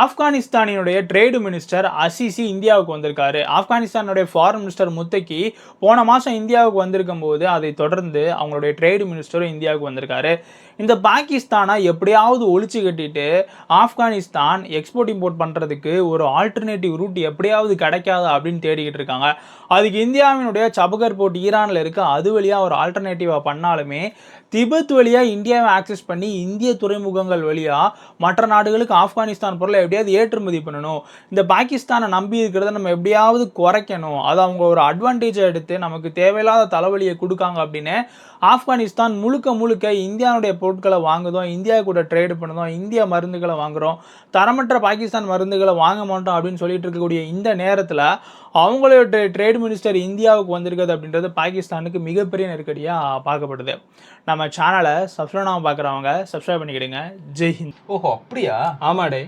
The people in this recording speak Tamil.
ஆப்கானிஸ்தானினுடைய ட்ரேடு மினிஸ்டர் அசிசி இந்தியாவுக்கு வந்திருக்காரு. ஆப்கானிஸ்தானுடைய ஃபாரின் மினிஸ்டர் முத்தக்கி போன மாதம் இந்தியாவுக்கு வந்திருக்கும் போது அதை தொடர்ந்து அவங்களுடைய ட்ரேடு மினிஸ்டரும் இந்தியாவுக்கு வந்திருக்காரு. இந்த பாகிஸ்தானை எப்படியாவது ஒழிச்சு கட்டிட்டு ஆப்கானிஸ்தான் எக்ஸ்போர்ட் இம்போர்ட் பண்ணுறதுக்கு ஒரு ஆல்டர்னேட்டிவ் ரூட் எப்படியாவது கிடைக்காதா அப்படின்னு தேடிக்கிட்டு இருக்காங்க. அதுக்கு இந்தியாவினுடைய சபகர் போர்ட் ஈரானில் இருக்குது அது வழியாக ஒரு ஆல்டர்னேட்டிவாக பண்ணாலுமே திபெத் வழியாக இந்தியாவை ஆக்சஸ் பண்ணி இந்திய துறைமுகங்கள் வழியாக மற்ற நாடுகளுக்கு ஆப்கானிஸ்தான் பொருளை எப்படியாவது ஏற்றுமதி பண்ணணும். இந்த பாகிஸ்தானை நம்பி இருக்கிறத நம்ம எப்படியாவது குறைக்கணும். அதை அவங்க ஒரு அட்வான்டேஜை எடுத்து நமக்கு தேவையில்லாத தலைவலியை கொடுக்காங்க அப்படின்னு ஆப்கானிஸ்தான் முழுக்க முழுக்க இந்தியாவுடைய பொருட்களை வாங்குதோம் இந்தியா கூட ட்ரேடு பண்ணுதோம் இந்திய மருந்துகளை வாங்குறோம். தரமற்ற பாகிஸ்தான் மருந்துகளை வாங்க மாட்டோம் அப்படின்னு சொல்லிட்டு இருக்கக்கூடிய இந்த நேரத்தில் அவங்களோட ட்ரேட் மினிஸ்டர் இந்தியாவுக்கு வந்திருக்குது அப்படின்றது பாகிஸ்தானுக்கு மிகப்பெரிய நெருக்கடியாக பார்க்கப்படுது. நம்ம சேனலை சப்ஸ்கிரைப் பார்க்குறவங்க சப்ஸ்கிரைப் பண்ணிக்கிடுங்க. ஜெய் ஹிந்த். ஓஹோ அப்படியா? ஆமாடே.